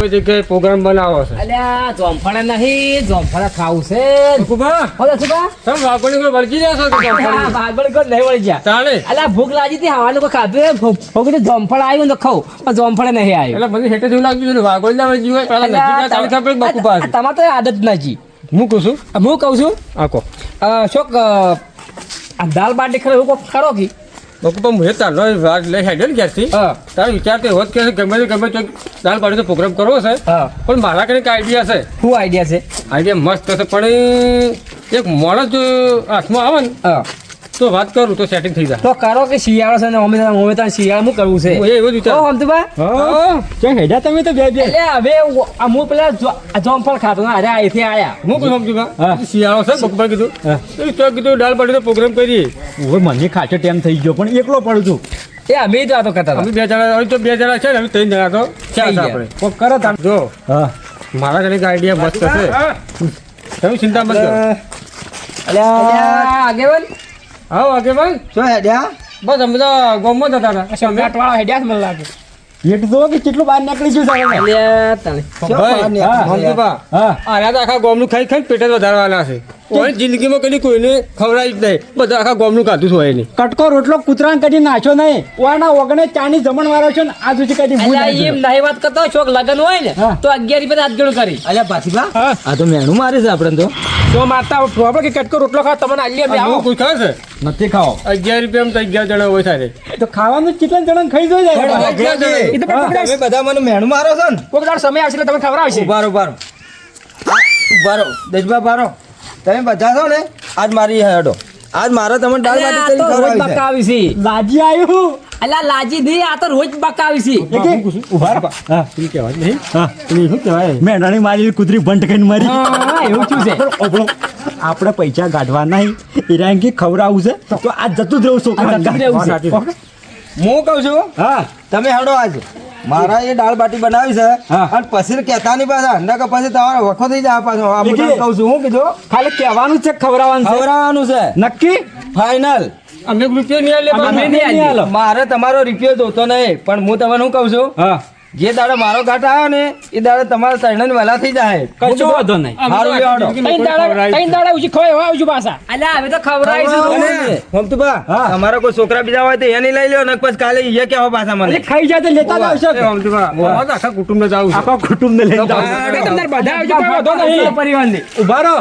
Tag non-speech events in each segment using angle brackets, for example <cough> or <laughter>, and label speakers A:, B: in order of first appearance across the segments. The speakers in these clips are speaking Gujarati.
A: ગમે જગ્યાએ પ્રોગ્રામ બનાવો છે?
B: અલ્યા જોમફળા નહીં જોમફળા ખાવું છે.
A: કુબા
B: બોલો સુબા
A: તમે વાઘોડી કોઈ વળગી છો કે
B: આ ભાગવડ કોઈ નહીં વળગી જા
A: તાણે?
B: અલ્યા ભૂખ લાગી હતી હવાનું કોઈ ખાધું? ભૂખ તો જોમફળ આવ્યું ને તો ખાઉં પણ જોમફળા નહીં આવ્યું
A: એટલે મને હેઠે જેવું લાગ્યું છે વાઘોડી ના વળગી હોય પેલા નજીક ના તાળી ખાપે બાપુ પાસે.
B: તમારે તો આદત નથી
A: હું કહું છું?
B: હું કહું છું?
A: આકો
B: શોક દાલ બાટી ખરે હું ખરો કી?
A: બાપુ પણ હું તારનો વાત લઈ હેડ્યો ને ક્યાંથી
B: હા.
A: તારો વિચાર તો એવો જ કે ગમે તે ગમે તો દાળ પાડીનો પ્રોગ્રામ કરવો છે. પણ મારા કને કઈ આઈડિયા છે.
B: શું આઈડિયા છે?
A: આઈડિયા મસ્ત છે પણ એક માણસ હાથમાં આવે ને
B: હા.
A: તો વાત કરું તો સેટિંગ થઈ જાય.
B: તો કરો કે શિયાળો છે ને અમે અમે તો શિયાળામાં કરવું છે?
A: એ એવું વિચાર.
B: હમતુભા
A: હા.
C: ક્યાં હેડા તમે તો બે બે?
B: એટલે હવે આ હું પેલા જોમફળ ખાતો ના અરે અહીંથી આયા.
A: હું કહું સમજુ
C: હા.
A: શિયાળો છે બકબર કીધું. તો કીધું દાળ પાડીનો પ્રોગ્રામ કરીએ.
C: ઓય મને ખાચો ટેમ થઈ ગયો પણ એકલો પડું છું.
B: એ અમે જ વાતો કરતા
A: અમે બે જણા હવે તો બે જણા છે ને અમે ત્રણ જણા તો
B: ચાલ
A: આપણે
C: કોક કરો તમે.
A: જો
C: હા.
A: મારા ઘરે આઈડિયા મસ્ત છે. તમે ચિંતા મત કરો.
B: અલ્યા આગેવાન.
A: આવો આગે ભાઈ?
D: શું હેડ્યા?
A: બસ અમે તો ગામમાં જ હતા અચ્છા
B: મેટ વાળા હેડ્યા મને લાગે.
C: એટલું તો કે કેટલું બહાર નીકળી ગયું સાહેબ
B: અલ્યા તને
A: ભાઈ
D: નીકળી
C: હા
A: આના તો આખા ગોમનું ખાઈ ખાઈ પેટ વધારવાના છે. કોઈ જિંદગીમાં કદી કોઈને ખવડાવી જ નહીં. બધા આખા ગોમનું કાઢું છે હોય નહીં
C: કટકો રોટલો કૂતરાને કદી નાખ્યો નહીં. ઓના ઓગણે ચાની જમણ વાળો છે ને આ સુધી કદી ભૂલ નહીં
B: એમ નહીં વાત કરતો છોક લગન હોય ને તો અગિયાર રૂપિયા હાથ ગણું કરી.
D: અલ્યા પાછી
C: હા.
D: આ તો મેણું મારે છે આપણે તો.
B: જો મારતા પ્રોબ્લેમ કે કટકો રોટલો ખાવ તમને આલ્યા અમે
A: આવું. કોઈ ખાય છે?
C: નથી ખાઓ.
A: અગિયાર રૂપિયા તો અગિયાર જણા હોય થાય
C: તો ખાવાનું કેટલા જણા ખાઈ જોઈ જાય.
B: એ તો
D: તમે બધા મને મેણું મારો છો ને.
B: કોઈક દાડો સમય આવશે એટલે તમને ખબર આવશે.
D: ઉભારો ઉભારો ઉભારો દેશભા ભારો તમે બધા છો ને આજ મારી હેડો. આજ મારે તમને દાળ બાટી કરી ખવડાવી છે.
B: બકાવી
C: આવ્યું
B: અલ્યા લાજી દી આ તો રોજ બકાવી છે.
C: ઊભા રહો. હા.
A: તું કહેવાય? નહીં?
C: હા.
A: તું શું કહેવાય?
C: મેંડાણી મારી કૂતરી બંધ કરીને મારી.
B: હા, એવું થયું છે. <laughs>
C: આપણે પૈસા કાઢવા નહીં. ઈરાંગી ખવડાવવું છે. તો આ જતું જ રહું
B: છે.
D: હું કહું છું
C: હા.
D: તમે હડો આજ. મારા એ દાળ બાટી બનાવી છે.
C: હા.
D: અને પછી કેતા નહીં પાછા. અંડા કે પછી તમારો વખો થઈ જાય પાછો. આ હું કહું છું. હું કીધું
C: ખાલી કહેવાનું છે ખવડાવવાનું છે.
D: ખવડાવવાનું છે.
C: નક્કી?
D: ફાઇનલ.
A: અમે રૂપિયા નહીં આલે.
D: મારે તમારો રૂપિયો જોતો નહીં પણ હું તમને શું કહું છું?
C: હા.
D: જે દાડો મારો ઘાટ આવ્યો ને એ દાડો તમારા ત્રણ વહેલા થઈ જાય.
C: કશો વાંધો નહીં.
D: લેવાડો.
B: ત્રણ દાડા ત્રણ દાડા ખવાય એવા આવજો પાછા. અલ્યા હવે તો ખવડાવીશું
D: અને મમતુભા,
C: હા.
D: કોઈ છોકરા બીજા હોય તો એને લઈ લ્યો ને પછી કાલે ઈ કેવો પાછા મને.
C: ખાઈ જાય તો લેતા જ આવશે
A: એ અમથુભા, આખા કુટુંબ ને છે.
C: આખા કુટુંબ ને લઈ
B: જાવ તમને બધા આવજો કોઈ વાંધો નહીં.
C: રહો.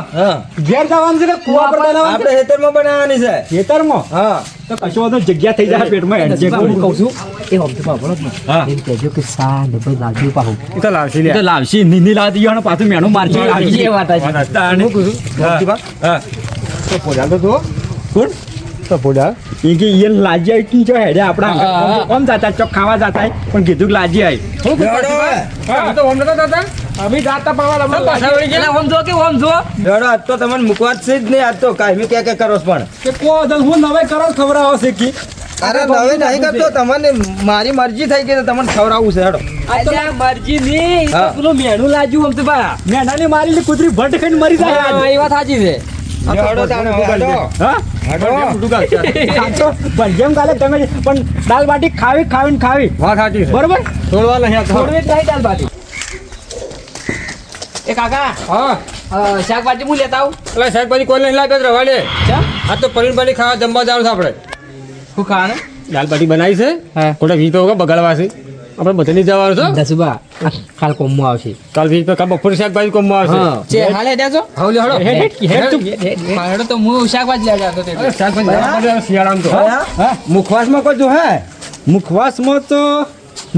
C: ઘેર જવાનું છે કે કુવા પર બનાવવાનું
D: આપણે હેતરમાં બનાવવાની છે
C: છે. ખેતરમાં?
D: હા.
C: તો કશો વાંધો જગ્યા થઈ જાય પેટમાં એડજસ્ટ
B: હું કહું છું એ હમતું પાપડો જ ને એમ કહેજો કે સા ને ભાઈ લાગ્યું
A: એ તો લાવશે
C: એ તો લાવશી નીની લાવતી ગયો પાછું મેણું મારશે લાવશી.
B: એ વાત છે
A: હું કહું છું,
C: હા.
A: તો પોડા તો જુઓ.
C: કોણ?
A: તો પોડા.
C: એ કે ઈ લાજી આવી કી જો હેડે આપણા. જાતા ચોક ખાવા જાતા પણ કીધું લાજી આવી
A: હું તો ઓમ નતા.
B: અમે જાતા પાવા
A: તો પાછા વળી
B: ઓમ જો કે ઓમ જો
D: લેવડો, આજ તો તમને મૂકવા છે જ નહીં આજ તો કાયમી ક્યાં ક્યાં કરો છો પણ.
C: કે કો હું નવે કરો ખબર આવશે કી.
D: અરે નવે નહીં કરતો તમને મારી મરજી થઈ ગઈ તમને ખવડાવવું છે હેડો.
B: અલ્યા મરજી ની ઈ તો. પેલું મેણું
C: મારી કુતરી ભટ્ટ ખાઈને મરી જાય
B: એ વાત સાચી છે.
D: તાણે હેડો.
C: આ ભજીયામાં કાલે તમે <laughs> પણ દાલ બાટી ખાવી ખાવી ને ખાવી.
A: વાત સાચી
C: બરોબર?
A: છોડવા નહીં આ.
B: નહીં દાલ બાટી. એ કાકા
A: હા.
B: શાકભાજી હું લેતા આવું?
A: એટલે શાકભાજી કોઈ નહીં લાગે તો રવા દે આ તો પનીર પાણી ખાવા જમવા જવાનું છે આપણે.
B: શું ખાવાનું?
A: દાલ બાટી બનાવી છે. વીસ રૂપિયા વગર બગાડવા છે. આપણે બધાની જવાનું છે.
B: દસબા કાલ કોમમાં આવશે.
A: કાલ વીજ પર કાલ બપોર શાકભાજી કોમમાં આવશે.
B: છે હાલે દેજો
A: હાવ લે, હાલો.
C: હેડ, હેડ, હેડ તું.
B: હું શાકભાજી લેવા જતો
A: તે શાકભાજી શિયાળામાં તો.
D: હા? મુખવાસમાં કોઈ જો હે?
C: મુખવાસમાં તો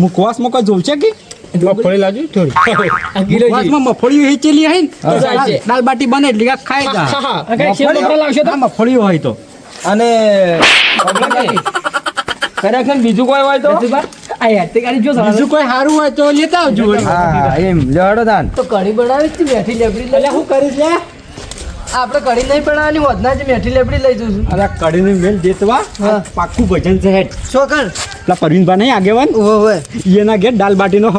C: મુખવાસમાં કોઈ જોવું છે કે?
A: મગફળી લાવજો થોડી
C: મુખવાસમાં મફળીઓ હેચેલી હોય ને? તો
B: હા.
C: દાલ- દાલ બાટી બને એટલે ખાય ખાઈ જા.
B: લાવશો
C: હા, મફળીઓ હોય તો.
D: અને ખરેખર બીજું કોઈ હોય તો?
B: આ
C: બીજું કોઈ સારું હોય તો લેતા આવજો
D: હા એમ લેવડો તાન.
B: તો કઢી બનાવી છે લેબડી
C: એટલે શું કરીશ લે
B: આપણે કઢી નહીં બનાવવાની વધના જ મેઠી લેબડી લઈ જઈશું.
C: અરે કઢીની મેલ દેતવા.
B: હા.
C: પાક્કું ભજન છે હેડ.
D: શું કર?
C: પેલા પરવીનભાઈ નહીં આગેવાન એના ઘેર દાલ બાટીનો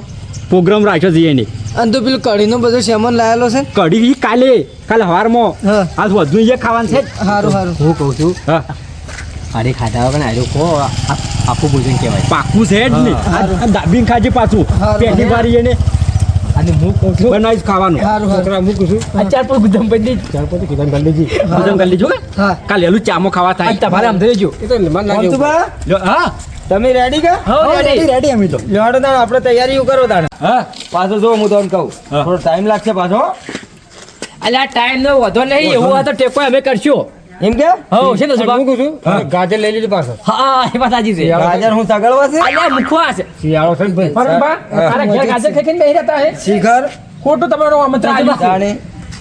C: પ્રોગ્રામ રાખ્યો છે એની.
D: અને તો પેલું કઢીનો બધો સામાન લાયેલો છે?
C: કઢી કાલે કાલે હવારમાં.
D: હા.
C: આજ વધુ એ ખાવાનું છે
D: સારું સારું
B: હું કહું છું.
C: હા.
B: અરે ખાધા વગર આર્યો કો આખું ભોજન કહેવાય.
C: પાકું છે જ ને.
D: દાબીન
C: આ દાબીને ખાજે પાછું. પહેલી વાર એને
B: અને હું કહું છું
C: બનાવી ખાવાનું.
A: છોકરા મૂકું છું
B: આ ચાર પર ગુદામ પડી દેજો.
A: ચાર પર કીધા કરી ગાલી જી
C: કરી
D: હા.
C: કાલે એલું ચામો ખાવા થાય.
B: તમારે આમ થઈ જો.
A: એ તો મન લાગે
C: હા.
D: તમે રેડી કા?
B: હા, રેડી
C: રેડી અમે તો.
D: લેવાડો તાણ આપણે તૈયારીઓ કરો તાણ
C: હા.
D: પાછો જો હું તમને કહું. થોડો ટાઈમ લાગશે પાછો
B: અલ્યા ટાઈમ નો વધો નહીં. એવું હોય તો ટેકો અમે કરશું.
D: એમ કે?
B: હો છે ને સુભા?
A: મૂકું છું ગાજર લઈ લીધી પાછો.
B: હા એ વાત સાચી છે.
D: ગાજર હું સગળવા છે?
B: અલ્યા મુખવા છે.
A: શિયાળો છે ને ભાઈ.
B: પરંબા તારા ઘેર ગાજર ખાઈ ખાઈને બેહી રહેતા હે?
D: શિખર.
B: ખોટું તમારો આમંત્રણ આપ્યું.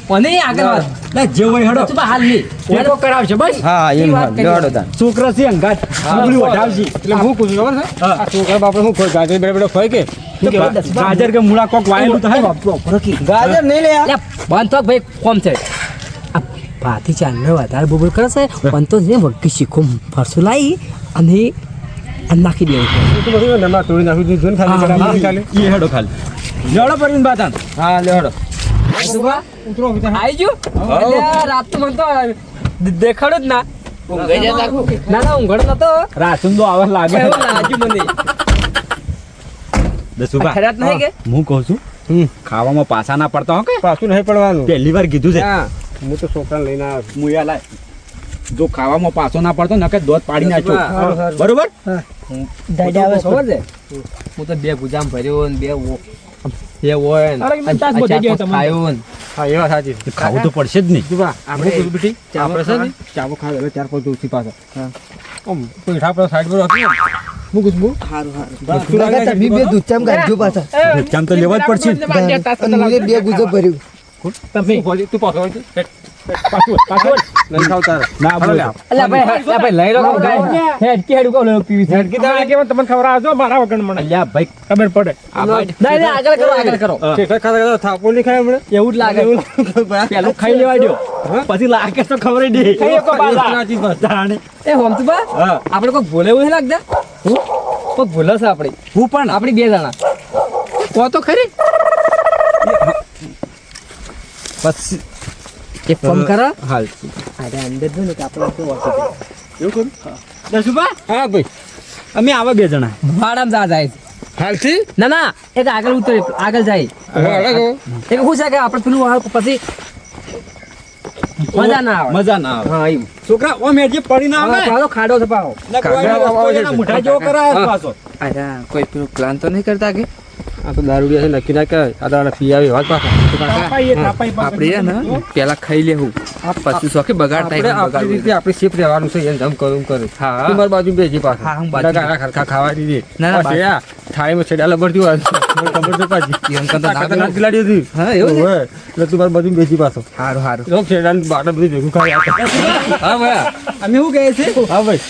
B: મને આગળ વાત?
C: લે જે હોય હેડો.
B: સુભા હાલ નહીં ટેકો કરાવશે બસ.
D: હા એમ
B: વાત કરી.
D: તાણ.
C: છોકરા છે અંગાત ડુંગળી વઢાવશી.
A: એટલે હું પૂછું ખબર છે. આ છોકરા બાપડે હું ખોય? ગાજર બેડે બેડે ખોય કે?
C: ગાજર કે મૂળા કોક વાયેલું તો હે?
D: ગાજર નહીં લે આ.
B: અલ્યા ભાઈ કોમ છે. ભાતી ચાંદને વધારે બોબલ કરે છે પણ તો વગી શીખો ફરસું લાવી અને નાખી દેવું
A: એ તો બધું નાખી દીધું ખાલી
C: હેડો ખાલી. લેવડો પરવીન બાતાન.
D: હા લેવાડો.
A: ઉતરો
B: આવી. ગયો રાત તો મને તો દે- જ ના. ના ના ઊંઘડો નતો.
C: રાસુન તો આવા લાગે.
B: એવું લાગ્યું મને?
C: દસુભા
B: ખરાબ નહીં કે?
C: હું કહું છું
A: હમ.
C: ખાવામાં પાછા ના પડતા હો કે?
A: પાછું નહીં પડવાનું.
C: પહેલી વાર કીધું છે.
A: હું. તો છોકરાને લઈને આવ્યો
C: લાય જો ખાવામાં પાછો ના પડતો નકે દોધ પાડી નાખ્યો
A: સારું,
B: ખબર છે? હું તો બે ગુજામ ભર્યો ને બે બે હોય ને. ખાયો
A: હા એવા સાચી.
C: ખાવું તો પડશે જ નહીં.
A: આપણે બેટી,
B: ચાવો
A: છે ને, ચાવો ખાવા એટલે ચાર પાંચ. આમ પૈઠા પર સાઈડ પર રાખી ને. મૂકું છું, મૂક. બસ, તું લાગે છે,
D: તમે બે દૂધચામ કાઢજો પાછા.
C: તો લેવા જ પડશે
D: બે ગુજો ભર્યું.
A: તું પાછો. પાછું
B: કે કો લાગે
C: તો ખબર
B: આપણે કોઈ ભૂલે એવું લાગતા કોઈક ભૂલે છે આપણી
C: હું પણ
B: આપણી બે જણા કહો તો ખરી
C: પછી
B: એક ફોન કરો.
C: હાલ.
B: અરે અંદર જો ને કે આપણે તો
C: એવું કરું દસુભા
A: હા ભાઈ.
C: અમે આવા બે જણા.
B: ભાડામાં જા જાય.
A: હાલથી?
B: ના ના એક આગળ ઉતરે આગળ જાય. એક શું છે કે આપણે પેલું વાળ પછી મજા ના આવે.
C: મજા ના આવે.
B: હા એમ.
C: છોકરા ઓમ હેડ પડી ના આવે.
B: પાછો ખાડો છે પાછો
C: ના કોઈ
A: કાકા
C: જો કરા પાછો.
E: અરે કોઈ પેલું પ્લાન તો નહીં કરતા કે?
A: આ તો દારૂડિયા છે નક્કી ના કહેવાય આ દાડા પી આવી વાત પાછા.
E: આપણે ને? પેલા ખાઈ લેવું પછી શોખી બગાડ થાય
A: આપણી રીતે આપણી શિફ્ટ રહેવાનું છે એને ધમ કરું કરે.
E: હા.
A: તું બાજુ બેસી પાછો.
E: હા, હું બાજુ.
A: ખરખા ખાવા દીધી
E: ના, ના,
A: થાળીમાં છેડા લબડતી હોય ખબર છે પાછી.
E: એમ કરતા
A: ખતરનાક ખિલાડી હતી
E: હા, એવું છે?
A: એટલે તું મારી બાજુ બેસી પાછો.
E: સારું સારું
A: રોક છેડા બાટા બધી ભેગું ખાઈ હા ભાઈ.
C: અમે શું કહે છે?
A: હા ભાઈ.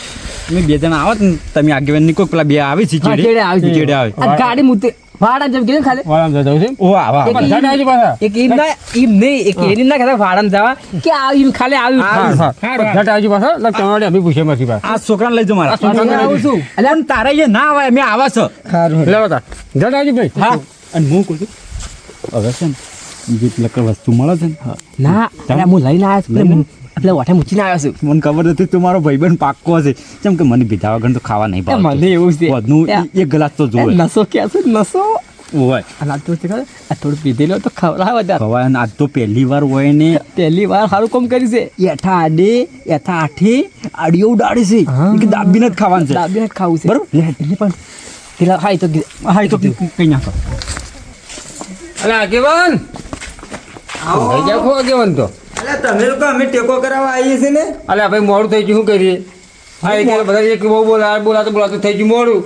C: અમે બે જણા આવો તમે આગેવાનની કોઈ પેલા બે આવે છે
B: ચેડે આવે
C: ચેડે આવે.
B: ગાડી મૂતે ભાડા જેમ કીધું ખાલી.
A: વાળામાં જતા છે
C: ઓ આવા
A: બધા ડાયજી પાછા.
B: એક એમ ના એમ નહીં એક એની ના કહેતા ભાડામાં જવા. કે આ ખાલી આવ્યું
A: હા બધા પાછા તમારે અમે પૂછે નથી પાછા.
C: આ છોકરાને લઈ જાઓ મારા.
A: છોકરાને
C: આવું છું. એટલે આમ તારે એ ના આવે અમે આવા છો.
A: લે બતા જા ડાયજી ભાઈ.
C: હા. અને હું કહું છું હવે છે ને જે પેલા વસ્તુ મળે છે ને
B: ના હું લઈને આવ્યો છું એટલે ઓઠે મૂકીને આવ્યો છું.
C: મને ખબર નથી તમારો ભાઈબંધ પાક્કો છે કેમ કે મને ભીધા વગર તો ખાવા નહીં
B: એ મને એવું છે.
C: વધનું એક ગ્લાસ તો જોવે.
B: નસો કે છે નસો.
C: હોય.
B: અને આ તો છે ખબર? આ થોડું પીધેલો તો ખવડાવે વધારે
C: હવે આજ તો પહેલી વાર હોય ને.
B: પહેલી વાર સારું કામ કરી છે.
C: એઠા આડે એઠા આઠે આડીઓ ઉડાડે છે. કે દાબીને જ ખાવાનું છે.
B: દાબીને જ ખાવું છે.
C: બરોબર?
B: એટલે પણ પેલા હાઈ તો કીધું.
C: તો કઈ નાખો
A: અલે આગેવાન! લઈ જાઓ ખો આગેવાન તો.
D: અલ્યા તમે લોકો અમે ટેકો કરાવવા આવીએ છીએ ને?
A: અલે ભાઈ મોડું થઈ ગયું શું કરીએ? હા એક બધા એક બહુ બોલા બોલાતું બોલાતું થઈ ગયું મોડું.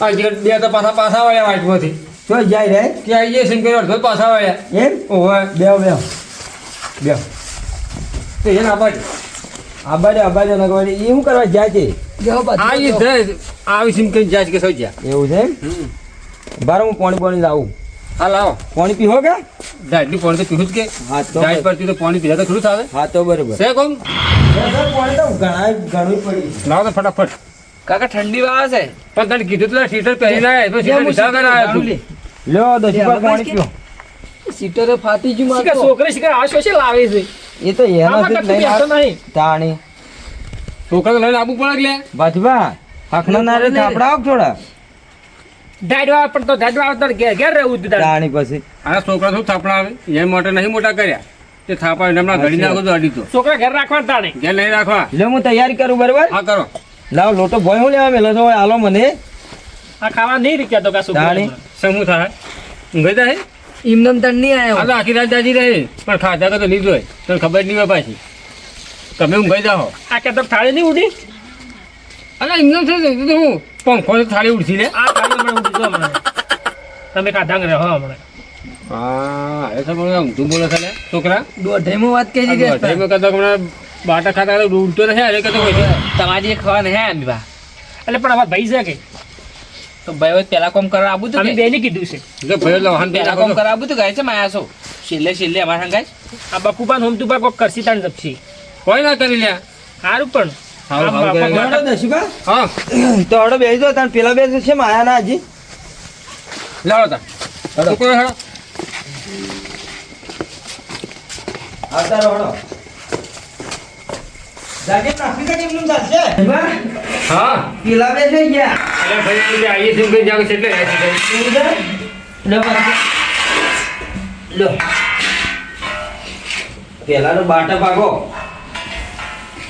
A: આ જે બે તો પાછા પાછા વાળ્યા વાઇટમાંથી
D: તો જાય રે.
A: કે આવી જઈએ સિંગ કર્યો અડધો જ પાછા વાળ્યા.
D: એમ?
A: ઓહો
D: બે બે બે
A: તો એને આબાડી
D: આબાજે આબાજે નગવાડે એ શું કરવા જાય છે?
A: આ આવી સિંગ કરીને જાય છે કે સૌ જ્યાં.
D: એવું છે એમ? બાર હું પાણી પાણી લાવું
A: હા લાવો.
D: પાણી પીવો કે?
A: ડાયટલી પાણી તો પીવું જ કે.
D: હા તો
A: ડાયટ પરથી તો પાણી પીધા તો ખરું થાવે
D: હા તો બરોબર.
A: છે કોમ?
D: પાણી તો ઘણા ઘણું પડી
A: લાવો તો ફટાફટ.
E: કાકા ઠંડી વાવે છે.
A: પણ તને કીધું તું સીટર પહેરીને આવ્યા તો સીટર લીધા વગર આવ્યા તું
D: લ્યો દસ પર પાણી પીઓ.
B: સીટરે ફાટી ગયું મારે.
E: છોકરી શીખર આ શું લાવે છે?
D: એ તો એના
E: આમાં
D: જ
E: કશું
D: લઈને
E: બેસતો
D: આવ-
E: નહીં.
D: તાણી.
A: છોકરા લઈને આવવું પડે કે લે
D: બાજુબા હકના ના રે થાપડા આવ થોડા.
E: દાડવા પણ તો દાડવા આવતા ઘેર ઘેર રહેવું દીધા તારે.
D: તાણી પછી.
A: આ છોકરા શું થાપણા આવે? એ માટે નહીં મોટા કર્યા. તે થાપા એમના ઘડી નાખો તો અડી તો.
E: છોકરા ઘેર રાખવા તાણે
A: ઘેર નહીં રાખવા.
D: લે હું તૈયારી કરું બરાબર?
A: હા કરો.
D: લાવ લોટો. ભોય હું લેવા મેલો છો? હાલો મને.
E: આ ખાવા નહીં રીક્યા તો કા. છોકરા
A: સમૂહ થાય? ગઈ જાય?
E: એમને તણ નહીં આવ્યો
A: આ તો આખી રાત જાજી રહે. પણ ખાધા તો લીધો હોય તને ખબર નહીં હોય પાછી. તમે ઊંઘાઈ જાઓ.
E: આ કે તો થાળી નહીં ઉડી?
A: અલા એમને છે ને, તો હું. પંખો થાળી ઉડતી ને.
E: આ હમણાં ઉડી હમણાં. તમે ખાધા રહે હો હમણાં.
A: હા એ તો બોલે ઊંધું બોલે છે ને છોકરા?
E: દોઢાઈમાં વાત કહી
A: આ દોઢાઈમાં કદાચ હમણાં બાટા ખાતા ખાતા ઉડતો નથી અરે કદાચ હોય
F: તમારી ખવા નહીં આમ બા
E: એટલે પણ હવે ભાઈ છે કે?
F: તો ભાઈ પેલા કોમ કરવા આવું
E: અમે
F: તું
E: કીધું છે.
A: ભયો લવાન
F: પેલા કોમ કરવા આવું તું ગાય છે માયા છો. છેલ્લે છેલ્લે અમારા ગાય
E: આ બકુબાન હોમતુબા કોક કરસી તાણ જપસી
A: કોઈ ના કરી લ્યા.
E: સારું પણ.
D: તો હડો બેસી દો પેલા બે છે માયા ના હજી.
A: લાવો તા છોકરો હેડો.
D: આવતા રહો હડો. જાગે નાખી કાઢી એમનું ચાલશે?
A: હા.
D: પેલા બે ગયા.
A: અરે ભાઈ આપણે આવીએ છીએ જાવ એટલે આવ્યા
D: છે? લો લો. પેલાનો બાટા ભાગો.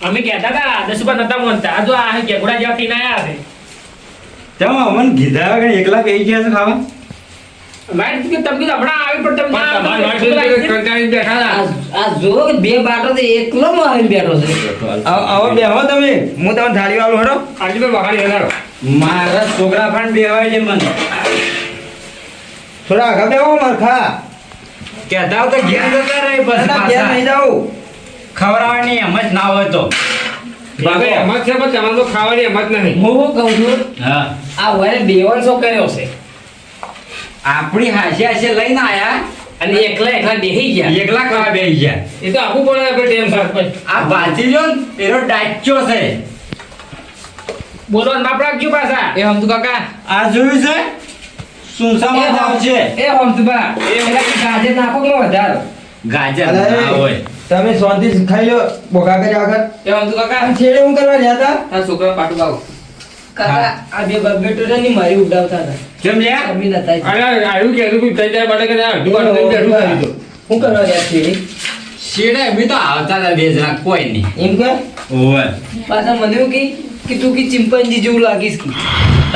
D: બા
E: બા
D: કે
E: અમે કહેતા હતા દસુબા નતા મોનતા આ જો આ કેગુડા જેવા પીને આવ્યા છે
C: તમે અમને કીધા વગર એકલા કહી ગયા છે ખાવા?
E: મારે કે તમે કીધું હમણાં આવી પણ તમે ના
A: તમારી
E: આવતા.
A: વાઈફ જોડે કંટાળીને બેઠા
B: આ જો બે બાટો તો એકલો માં આવીને બેઠો છે.
D: આવો બેહો તમે. હું તમને થાળી વાળું હરો
A: આજે હેલાડો.
C: મારા છોકરા પણ બેવાય છે મને.
D: થોડા આગળ બેહો
C: કહેતા તો ઘેર જતા રહે પછી
D: ઘેર નહીં જાઉં.
C: ખવડાવવાની એમ જ ના હોય તો.
A: એમ જ છે પણ તમારે તો ખાવાની એમ જ નહીં
B: હું શું કહું છું?
C: હા.
B: આ વરે બેવન શો કર્યો છે.
C: આપણી હાશે હાશે લઈને આયા
B: અને એકલા એકલા બેહી ગયા.
C: એકલા ખાવા બેહી ગયા.
A: એ તો આખું પડે આપણે ટેમ સાથે.
C: આ ભાતીજો ને એનો ડાચ્યો છે.
E: બોલો માપ રાખજો પાછા.
F: એ હમ કાકા
C: આ જોયું છે? સુનસામાં જ આવશે
B: એ હોમતુબા એ ગાજર નાખો કે વધારો?
C: ગાજર ના હોય.
D: તમે શાંતિ ખાઈ લો બોકા કરી આગળ
F: એ હમ તું કાકા.
D: આમ છેડે હું કરવા રહ્યા હતા?
F: તારા છોકરા પાટું પાવ
B: કાકા. આ બે બગેટો છે ને મારી ઉડાવતા હતા.
C: જેમ લે
B: તમે નતા જ.
A: અરે કે હજુ થઈ જાય બડે કે અડધું લઈને બેઠું કરી દો
B: હું કરવા રહ્યા છે
C: શેડે બી તો આવતા હતા બે જણા કોઈ નહીં.
D: એમ કે?
C: ઓવે
B: પાછા મને એવું કી કે તું કી ચિંપાંજી જેવું લાગીશ કી.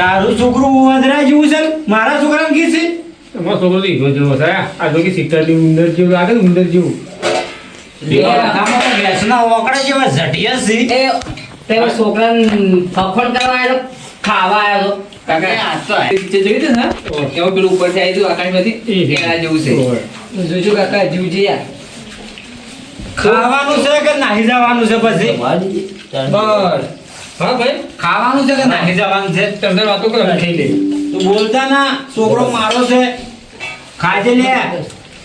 C: તારું છોકરું વાંદરા જેવું છે મારા છોકરાને કી છે.
A: અમારો છોકરો તો ઈગો જેવો છે આ જો કે સિક્કાની ઉંદર જેવું લાગે ઉંદર જેવું.
B: બે-
C: આમાં તો ભેંસના ઓકડા જેવા ઝટિયા છે.
B: તે છોકરાને ફફણ કરવા આવ્યો ખાવા આવ્યો
F: કાકા તો જોયું હતું ને? એમાં પેલું ઉપરથી આવ્યું હતું આકાશમાંથી એના જેવું છે.
B: જોજો કાકા જીવ
C: ખાવાનું છે કે નાહી જવાનું છે પછી?
A: બસ. હા ભાઈ.
C: ખાવાનું છે કે નાહી જવાનું છે?
A: તમને વાતો કરો. ખાઈ લઈએ
C: તું બોલતા ના છોકરો મારો છે. ખાજે લે.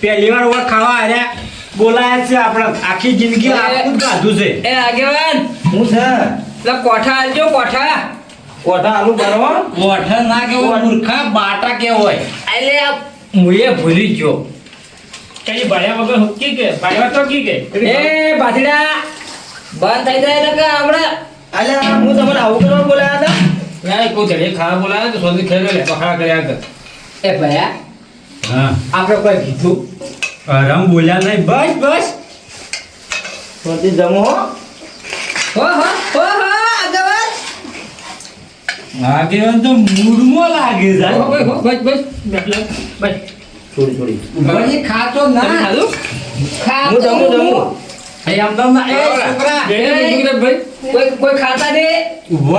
C: પહેલી વાર ઓર ખાવા આર્યા. બોલાયા છે આપણે આખી જિંદગી આખું જ ગાધું છે.
B: એ આગેવાન.
D: હું છે?
B: પેલા કોઠા આલજો કોઠા.
D: કોઠા આલુ ભરવો
C: કોઠા ના કેવો મૂર્ખા બાટા કેવાય હોય
B: એટલે આ મુએ ભૂલી ગયો.
E: કઈ ભણ્યા વગર કી કે? ભાયા તો કી કે?
B: એ બાથડા બંધ થઈ જાય ને કે આપણે
D: અલ્યા હું તમને આવું કરવા બોલાયા હતા?
A: યાર કોઈ જડે ખાવા બોલાયા તો સોની ખેલે લે પખાડા કર્યા કર
B: એ ભયા
C: હા.
B: આપણે કોઈ કીધું?
C: રમ બોલ્યા નહીં. બસ બસ.
D: શાંતિ જમો હો.
B: હો હો હો હો આગેવાન
C: આગેવાન તો મૂડમાં લાગે છે.
A: હો, બસ બસ.
E: બસ.
D: થોડી થોડી.
C: ભાઈ ખાતો ના.
F: ખાધું?
D: હું જમું જમું.
C: એ આમ તો ના એ છોકરા
A: ભાઈ
B: કોઈ કોઈ ખાતા ને
C: ઊભો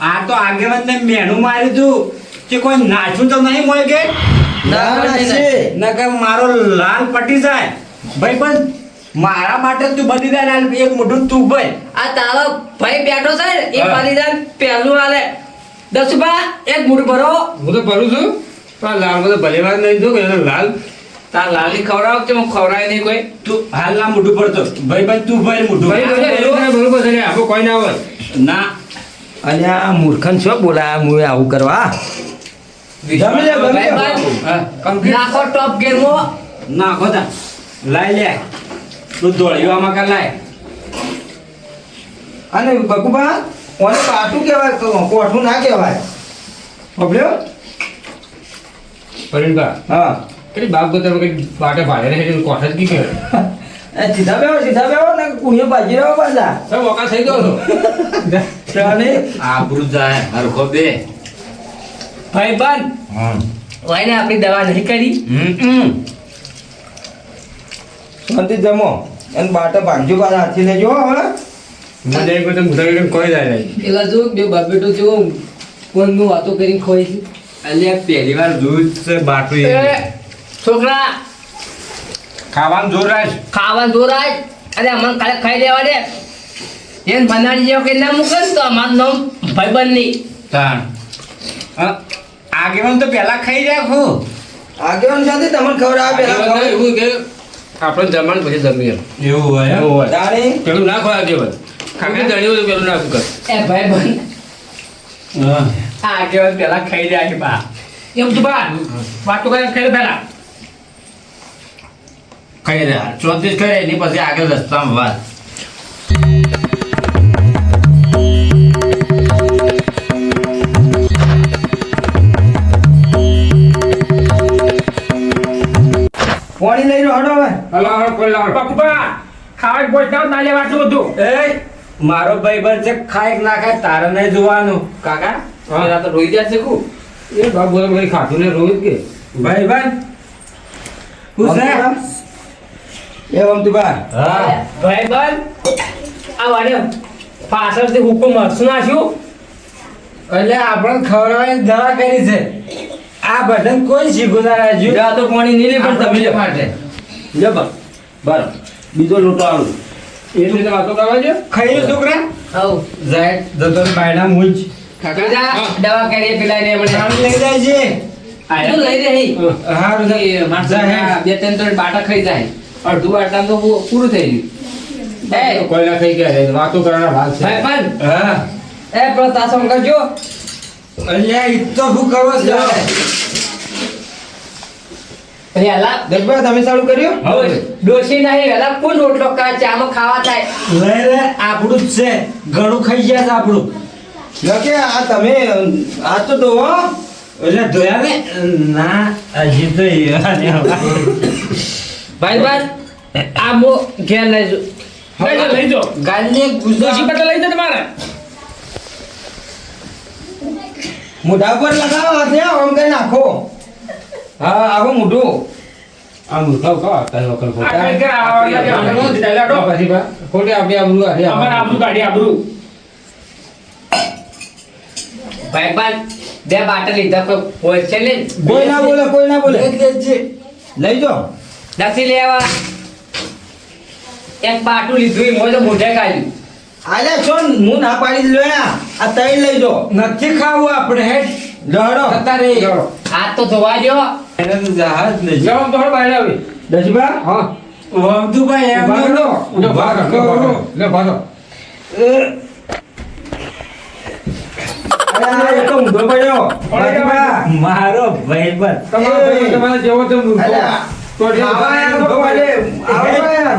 C: આ તો આગેવાન ને મેણું માર્યું તું કે કોઈ નાચું તો નહીં મળે કે? નકર મારો લાલ પટી જાય ભાઈ પણ મારા માટે તું બલિદાન દે એક મોઢું તું ભાઈ
B: આ તારો ભાઈ બેઠો છે ને એ. બલિદાન પહેલું આલે દસુબા એક મોઢું ભરો.
A: હું તો ભરું છું. પણ લાલ બધો ભલે વાર નહીં જો કે એનો લાલ
B: તાર લાલી ખવડાવ કે હું ખવડાય નહીં કોઈ?
C: તું હાલ ના મોઢું પડતો ભાઈ ભાઈ તું ભાઈ મોઢું.
A: ભાઈ બરોબર બરોબર છે આપો કોઈ ના હોય.
C: ના.
D: અલ્યા મૂર્ખન છો બોલા મુએ આવું કરવા? જમી લે, જમી લે.
B: નાખો ટોપ ગેરમાં
C: ના ખોતા લાય લે. તું દોડ્યો આમાં કા લાય?
D: અને બકુબા ઓને પાટું કહેવાય? તો કોઠું ના કહેવાય. બબલ્યો
A: પરિણભા
D: હા.
A: કઈ બાપ ગોતર કઈ બાટે ભાડે રહે છે કોઠ જ કી કરે
D: એ સીધા બેહો સીધા બેહો ને કુણીઓ બાજી રહ્યો પાછા.
A: સર વકા થઈ ગયો હતો.
D: ચાલે
C: આબરૂ જાય હરખો બે.
B: ભાઈબંધ હોય ને આપણી દવા નહીં કરી.
D: શાંતિ જમો. અને બાટા ભાંજો બાર હાથી લેજો હવે
A: મને એક વખત મુસાફરી કોઈ જાય નહીં
E: પેલા જો બે બાપેટો જેવો ફોનનું વાતો કરીને ખોઈ છે.
C: અલ્યા પહેલી વાર જોયું છે બાટું
B: છોકરા.
C: ખાવાનું જોર રાખ.
B: ખાવાનું જોર રાખ. અરે અમને કાલે ખાઈ દેવા દે. એને બનાવી જેવો કે ના મૂકે તો અમારું નામ ભાઈબંધ નહીં
C: અ, આગેવાન તો પહેલા ખાઈ રાખો
D: આગેવાન સાથે તમને ખબર આવે પહેલા
A: એવું કે આપણે જમવાનું પછી જમીએ
C: એવું હોય
A: એવું હોય.
D: તારે
A: પેલું ના ખવાય આગેવાન ખાખે જાણ્યું હોય તો પેલું ના કર
B: એ ભાઈ
C: હા.
B: આગેવાન પહેલા પેલા ખાઈ જાય છે બા. એમ તો બા વાતો કરે ખાઈ પહેલા. પેલા
C: ખાઈ રહ્યા ચોત્રીસ ખાઈ એની પછી આગળ રસ્તામાં વાત.
D: પાણી લઈ રહ્યો હડો હવે.
A: હલો હડો કોઈ લાવ?
B: પપ્પા ખાવા બોલ દાવ ના લેવા છું બધું.
C: એ? મારો ભાઈબંધ છે ખાય ના ખાય તારે નહીં જોવાનું.
B: કાકા
A: હા.
B: તો રોઈ જશે કુ
A: એ બાપ બોલે ભાઈ ખાધું ને રોઈ કે?
C: ભાઈ ભાઈ છે?
D: એ વમતુભા
C: હા.
B: ભાઈ ભાઈબંધ આ વાડે પાછળથી હુકમ મરસું નાખ્યું.
C: એટલે આપણે ખવડાવવાની દવા કરી છે. આ બટન કોઈ શીખું ના રાજ્યું
B: જા તો પાણી નહીં પણ તમે લે.
C: માટે.
D: લે બસ. બરો બીજો લોટો આલું.
A: એ રીતે વાતો કરવા જો
C: ખાઈ છોકરા.
B: હવ
C: જાય જતો બાયડા મુંજ.
B: કાકા જા. દવા કરીએ પેલા ને હમણે
C: આમ લઈ જાય છે
B: આ લઈ રહી? હી.
C: હારું
B: એ માણસો
C: જાય.
B: બે ત્રણ ત્રણ બાટા ખાઈ જાય. અડધું બાટા તો પૂરું થઈ ગયું. એ.
A: કોઈ ના થઈ ગયા વાતો કરવાના ભાગ છે.
B: પણ.
C: હા.
B: એ તાસો કરજો.
C: અલ્યા ઈ તો શું કરો છો?
B: પેલા
D: દસભા તમે ચાલુ કર્યું?
B: ડોસી નહીં વેલા કોણ રોટલો કરે ચામાં ખાવા થાય.
C: લઈ રે આપણું જ છે. ઘણું ખાઈ ગયા છે આપણું.
D: કે આ તમે આ તો ધોવો.
C: એટલે ધોયા ને ના હજી તો
B: ભાઈ ભાઈ આ મો ઘેર લઈ જો. લઈ જો. લઈ જો
C: ગાલને
B: ડોસી લઈ જો તમારે.
D: મોઢા પર લગાવો હાથે આમ કરી નાખો. હા આખું મોઢું
A: આમ ખાવ ખાવ તારે વખત
B: આ આ કે આપણે નથી ડાયલા
A: પછી બા ખોટી આપણી આબરૂ હારી
B: અમારે આબરૂ કાઢી આબરૂ. ભાઈ બાન બે બાટલ લીધા કોઈ હોય છે ને
D: કોઈ ના બોલે કોઈ ના બોલે. લઈ જો.
B: નથી લેવા. એક બાટું લીધું એ મોઢે મોઢે કાઢ્યું
D: આલે છોન હું ના પાડી લોયા આ તઈ લઈ જો.
C: નથી ખાવું આપણે હેડ.
D: લડો
C: જતા
B: આ તો ધોવા જો.
C: એને તો જહાજ ને
A: જો તો બહાર આવી.
D: દસભા
A: હા.
C: વમતુભાઈ એમ ઊભા
A: જો. લે ભાગો, લે ભાગો, લે ભાગો.
D: અરે આ એક તો ઊંધો પડ્યો. દસભા
C: મારો
A: તમારો જેવો તેમ મૂર્ખો. તો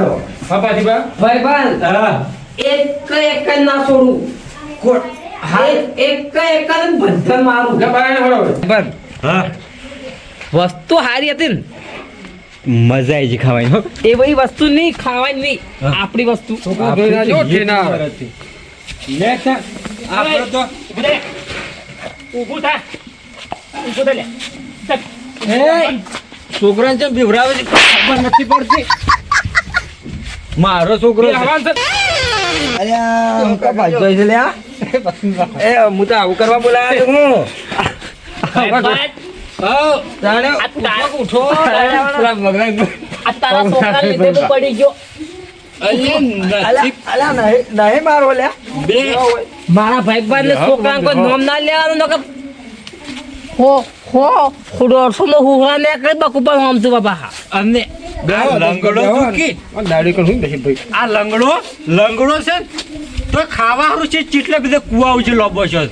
D: તો.
A: પાછી બા.
B: ભાઈ ભાઈ
C: હા.
B: એક એક ના છોડું.
C: કોણ
B: હા એક એક જ બંધન મારું.
A: વળો
C: હા.
B: વસ્તુ હારી હતી ને.
C: મજા આવી ખાવાની
B: એ બધી વસ્તુ નહીં ખાવાની નહીં. આપણી વસ્તુ.
A: છોકરો જોઈ ના જો, ના આવે.
C: લે છે આપણે તો
B: ઊભું થા. ઊભું થા લે.
C: છોકરાને જેમ બીવરાવે ખબર નથી પડતી. મારો છોકરો
D: આ હું કા ભાગતો છે લ્યા એ હું તો આવું કરવા બોલાયા છું હું. જાણે
B: આ તારા
D: ઉઠો
B: આ તારા છોકરા લીધે બહુ પડી ગયો.
D: અલા અલા નહીં નહીં મારો
B: મારા ભાઈ નામ ના લેવાનું હો હુહરા ને કઈ બકુ પર આમ તું બાબા
C: અને આ લંગડો ચૂકી
A: દાડી કરું ભાઈ.
C: આ લંગડો લંગડો છે ને, તો ખાવા હારું છે ચીટલે બીજે કુવાઉ છે લોબો છે.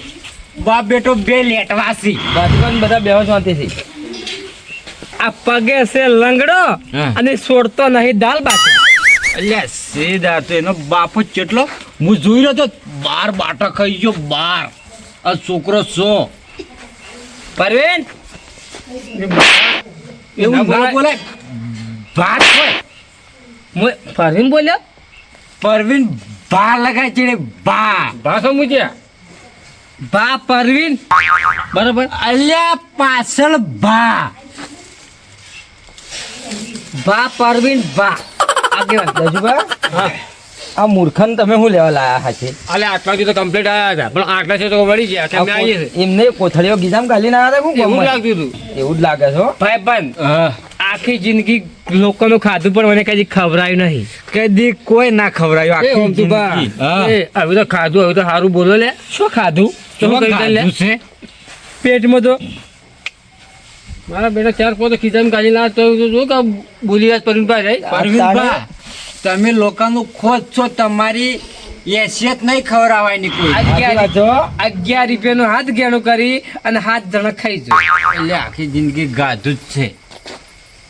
C: બાપ બેટો બે લેટવાસી
D: બાજુમાં બધા બેહો શાંતિથી
B: આ પગે છે લંગડો અને છોડતો નહીં દાલ બાકી
C: અલ્યા સીધા તો એનો બાપ જ કેટલો હું જોઈ રહ્યો તો બાર બાટા ખાઈ ગયો બાર. આ છોકરો સો.
B: પરવીન?
C: એવું બોલે ભાત હોય.
B: પરવીન બોલ્યો?
C: પરવીન ભા લગાય છે ભા
A: ભાષા મૂક્યા?
B: બા પરવીન. બરોબર.
C: અલ્યા પાછળ ભા
B: બા પરવીન બા આગેવાન
D: દજુબા આ મૂર્ખન તમે શું લેવા લાયા હાચે
A: અલે આટલા સુધી તો કમ્પ્લીટ આવ્યા હતા પણ આટલા છે તો વળી ગયા અમે આવીએ
D: એમને કોથળીઓ ગીજામ ગાલી ના આવ્યા
A: એવું
D: હતા
A: લાગતું હતું
D: એવું જ લાગે છે
B: ભાઈ પણ આખી જિંદગી લોકોનું ખાધું પણ મને કદી ખવરાયું નહીં
C: કદી કોઈ ના
A: ખવરાયું
C: આખી જિંદગી.
A: હવે તો ખાધું હવે તો સારું બોલો લે
B: શું ખાધું
A: શું
C: ખાધું છે
B: પેટમાં તો
A: મારા બેટા ચાર પોતે ખીચામાં કાઢી ના તો શું કે બોલી વાત પરવીન ભાઈ રહી
C: પરવીનભા, તમે લોકોનું ખોજ છો તમારી એસિયત નહીં ખવડાવવાની કોઈ.
B: અગિયાર રૂપિયાનું હાથ ગેણું કરી અને હાથ જણા ખાઈ જો
C: એટલે આખી જિંદગી ગાધું જ છે.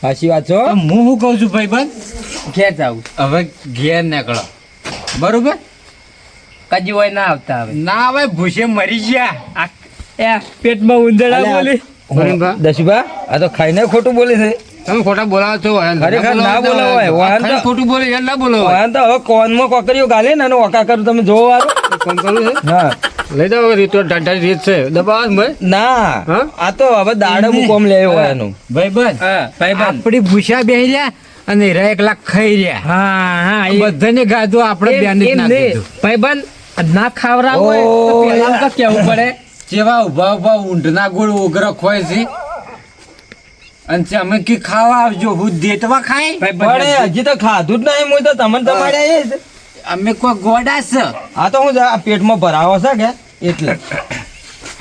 D: સાચી વાત છો હો.
C: હું શું કહું છું ભાઈ બંધ
B: ઘેર જાવું
C: હવે ઘેર નીકળો. બરોબર?
B: કજી હોય ના આવતા હવે.
C: ના હવે ભૂસે મરી ગયા.
B: આ પેટમાં ઉંદરડા. બોલી.
D: દશુભા આ તો ખાઈને ખોટું બોલે છે.
A: તમે ખોટા બોલાવો છો
D: ખરેખર ના બોલાવો વાહન તો-
A: ખોટું બોલે યાર ના બોલો
D: વાહન તો હવે કોનમાં કોકરીઓ ગાલે ને ઓકા કરું તમે જોવો વારું.
A: કોમ કરું છે.
D: હા.
A: લઈ જાવ રીત તો ઢાઢારી રીત છે. દબાવ ભાઈ.
D: ના. આ તો હવે દાડે હું કોમ લેવો હોય એનું.
C: ભાઈબંધ.
B: હા ભાઈ બંધ
C: આપડી ભૂસા બેહી રહ્યા અને રે એક લાખ ખાઈ રહ્યા.
B: હા હા એ-
C: બધાને ગાધું આપણે બેન જ
B: એમ
C: ના
B: ખાવરા હોય તો. તો કેવું પડે?
C: જેવા ઊભા ઊભા ઊંઢના ગોળ ઓગરા ખોય છે. અને તમે કી ખાવા આવજો હું દેતવા ખાય
D: પણ હજી તો ખાધું જ નહીં હું તો તમને તમારે
C: અમે કોઈ ગોડા છે.
D: આ તો હું પેટમાં ભરાવો છે કે? એટલે.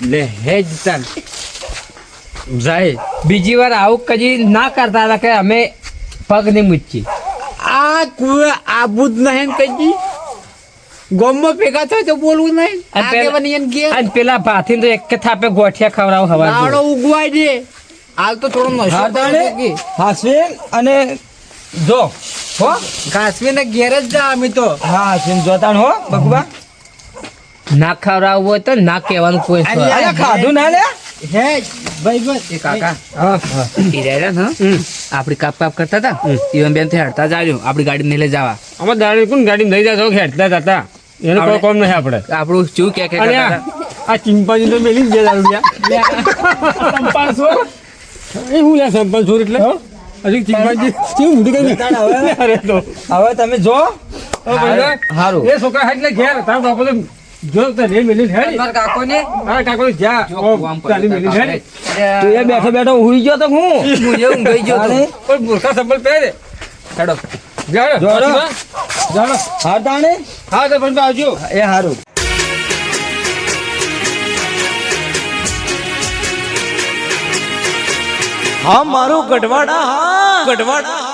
C: લે હેજ તાન જાય.
B: બીજી વાર આવું કદી ના કરતા હતા કે અમે પગ નહીં મૂચી
C: આ કોઈ આબુ જ નહીં કજી ગોમમાં ભેગા થાય તો બોલવું નહીં.
B: પેલા- ભાથી તો એક થાપે ગોઠિયા ખવડાવ હવા
C: ઉગવાય દે. હાલ તો થોડો નશો કરે
D: હાસવીન અને જો હો.
C: ને ઘેર જ જા અમે તો.
D: હા હાસવીન જોતા હો બકુબા.
B: ના ખવડાવવું હોય તો ના કહેવાનું કોઈ
D: ખાધું ના લે?
C: હે ભાઈ
G: કાકા. આપડી કાપ કાપ કરતા હતા? ઈવન બેનથી હડતા જાજો આપડી ગાડી ને લઈ જવા.
A: અમે દાડી કોણ ગાડી લઈ જતો? હેડતા હતા એનો કોઈ કોમ નહીં આપણે.
G: આપણું શું કે કે
A: આ ચિંપાજી તો મેલી જ ગયા રૂપિયા એ હું યાર સંપાન સોર એટલે. હજી ચિંપાંજી કેવું મોટું કરી અરે તો.
D: હવે તમે જો. સારું.
A: એ છોકરા ને ઘેર તાર બાપો તો જો તો રે મેલી હેડ.
G: મારા
A: હા કાકો જા
G: જો
A: ઓ
G: કૂવામાં
A: ચાલી
G: પડ્યો
A: મેલી
G: કાકા.
A: હેડ.
D: તું એ બેઠો બેઠો હુઈ ગયો તો હું?
G: હું ગઈ ગયો તો.
A: પણ સંભળ પહેરે.
G: હેડો.
D: જાડો
A: જાડો
D: હા તાણે?
A: હા તો પણ આવજો.
D: એ હારું.
H: હા મારું ગઢવાડા હા ગઢવાડા.